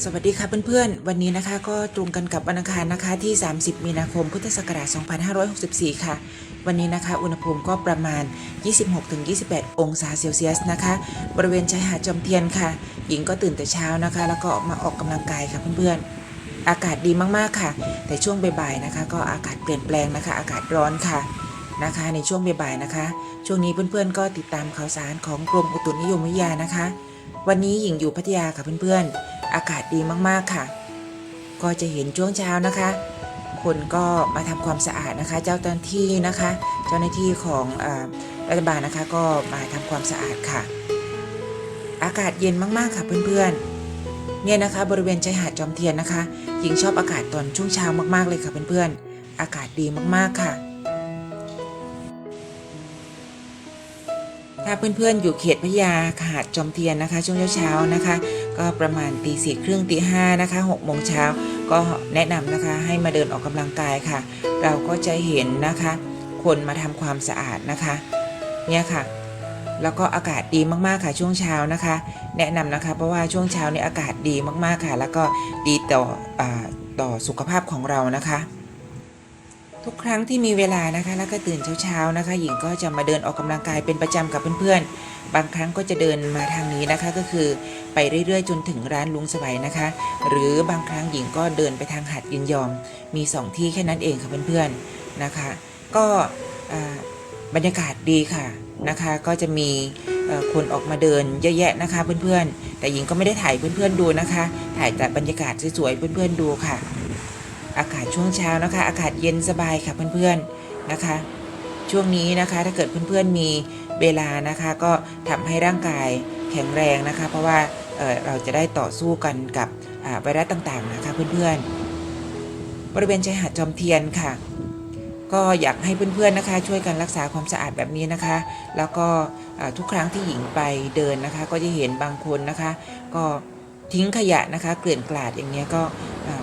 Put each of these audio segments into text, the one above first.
สวัสดีค่ะเพื่อนๆ วันนี้นะคะก็ตรงกันกับวันอังคารนะคะที่ 30 มีนาคม พุทธศักราช 2564 ค่ะ วันนี้นะคะ อุณหภูมิก็ประมาณ 26-28 องศาเซลเซียสนะคะ บริเวณชายหาดจอมเทียนค่ะ หญิงก็ตื่นแต่เช้านะคะ แล้วก็มาออกกำลังกายค่ะเพื่อนๆ อากาศดีมากๆค่ะ แต่ช่วงบ่ายๆนะคะ ก็อากาศเปลี่ยนแปลงนะคะ อากาศร้อนค่ะนะคะ ในช่วงบ่ายๆนะคะ ช่วงนี้เพื่อนๆ ก็ติดตามข่าวสารของกรมอุตุนิยมวิทยานะคะ วันนี้หญิงอยู่พัทยาค่ะเพื่อนๆ อากาศดีมากๆค่ะ ก็จะเห็นช่วงเช้านะคะ คนก็มาทำความสะอาดนะคะ เจ้าหน้าที่นะคะ เจ้าหน้าที่ของอรัฐบาลนะคะก็มาทำความสะอาดค่ะ อากาศเย็นมากๆค่ะเพื่อนๆ เนี่ยนะคะ บริเวณชายหาดจอมเทียนนะคะหญิงชอบอากาศตอนช่วงเช้ามากๆเลยค่ะเพื่อนๆ อากาศดีมากๆค่ะ ถ้าเพื่อนๆอยู่เขตพยาหาดจอมเทียนนะคะ ช่วงเช้าๆนะคะ ก็ประมาณตีสี่ครึ่งตีห้านะคะหกโมงเช้าก็แนะนำนะคะให้มาเดินออกกำลังกายค่ะ เราก็จะเห็นนะคะ คนมาทำความสะอาดนะคะเนี่ยค่ะ แล้วก็อากาศดีมากๆค่ะช่วงเช้านะคะ แนะนำนะคะ เพราะว่าช่วงเช้าเนี่ยอากาศดีมากๆค่ะ แล้วก็ดีต่ออาต่อสุขภาพของเรานะคะ ทุกครั้งที่มีเวลานะคะแล้วก็ตื่นเช้าๆนะคะ หญิงก็จะมาเดินออกกำลังกายเป็นประจำกับเพื่อนๆ บางครั้งก็จะเดินมาทางนี้นะคะ ก็คือไปเรื่อยๆ จนถึงร้านลุงสวัยนะคะ หรือบางครั้งหญิงก็เดินไปทางหาดยินยอม มีสองที่แค่นั้นเองค่ะเพื่อนๆนะคะ ก็บรรยากาศดีค่ะนะคะ ก็จะมีคนออกมาเดินเยอะแยะนะคะเพื่อนๆ แต่หญิงก็ไม่ได้ถ่ายเพื่อนๆดูนะคะ ถ่ายแต่บรรยากาศสวยๆเพื่อนๆดูค่ะ อากาศช่วงเช้านะคะ อากาศเย็นสบายค่ะเพื่อนๆนะคะ ช่วงนี้นะคะถ้าเกิดเพื่อนๆมีเวลานะคะ ก็ทำให้ร่างกายแข็งแรงนะคะ เพราะว่าเเราจะได้ต่อสู้กันกับไวรัสต่างๆนะคะเพื่อนๆ บริเวณชายหาดจอมเทียนค่ะ ก็อยากให้เพื่อนๆนะคะ ช่วยกันรักษาความสะอาดแบบนี้นะคะ แล้วก็ทุกครั้งที่หญิงไปเดินนะคะ ก็จะเห็นบางคนนะคะ ก็ทิ้งขยะนะคะ เกลื่อนกลาดอย่างเงี้ยก็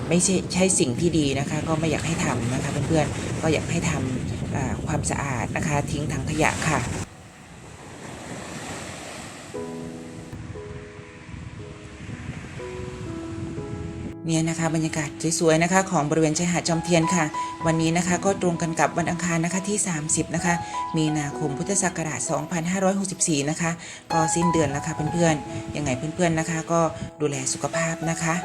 ไม่ใช่ใช่สิ่งที่ดีนะคะ ก็ไม่อยากให้ทำนะคะเพื่อนๆก็อยากให้ทำความสะอาดนะคะ ทิ้งถังขยะค่ะเนี่ยนะคะบรรยากาศสวยๆนะคะของบริเวณชายหาดจอมเทียนค่ะ วันนี้นะคะก็ตรงกันกับวันอังคารนะคะที่ 30 นะคะ มีนาคมพุทธศักราช 2564 นะคะ ก็สิ้นเดือนแล้วค่ะเพื่อนๆยังไงเพื่อนๆนะคะ ก็ดูแลสุขภาพนะคะ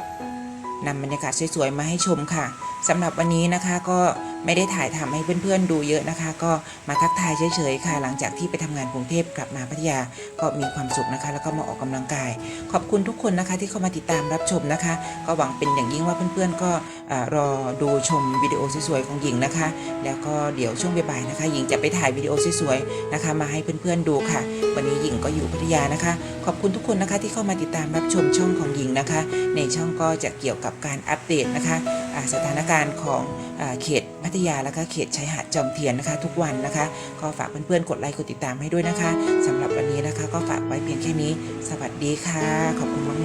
นำบรรยากาศสวยๆมาให้ชมค่ะสำหรับวันนี้นะคะก็ ไม่ได้ถ่ายทำให้เพื่อนๆดูเยอะนะคะ ก็มาทักทายเฉยๆค่ะ หลังจากที่ไปทำงานกรุงเทพกลับมาพัทยาก็มีความสุขนะคะ แล้วก็มาออกกำลังกาย ขอบคุณทุกคนนะคะที่เข้ามาติดตามรับชมนะคะ ก็หวังเป็นอย่างยิ่งว่าเพื่อนๆก็รอดูชมวิดีโอสวยๆของหญิงนะคะ แล้วก็เดี๋ยวช่วงบ่ายๆนะคะหญิงจะไปถ่ายวิดีโอสวยๆนะคะ มาให้เพื่อนๆดูค่ะ วันนี้หญิงก็อยู่พัทยานะคะ ขอบคุณทุกคนนะคะที่เข้ามาติดตามรับชมช่องของหญิงนะคะ ในช่องก็จะเกี่ยวกับการอัปเดตนะคะ สถานการณ์ของเขตพัทยาและก็เขตชายหาดจอมเทียนนะคะ ทุกวันนะคะก็ฝากเพื่อนๆกดไลค์กดติดตามให้ด้วยนะคะสำหรับวันนี้นะคะ ก็ฝากไว้เพียงแค่นี้ สวัสดีค่ะ ขอบคุณมาก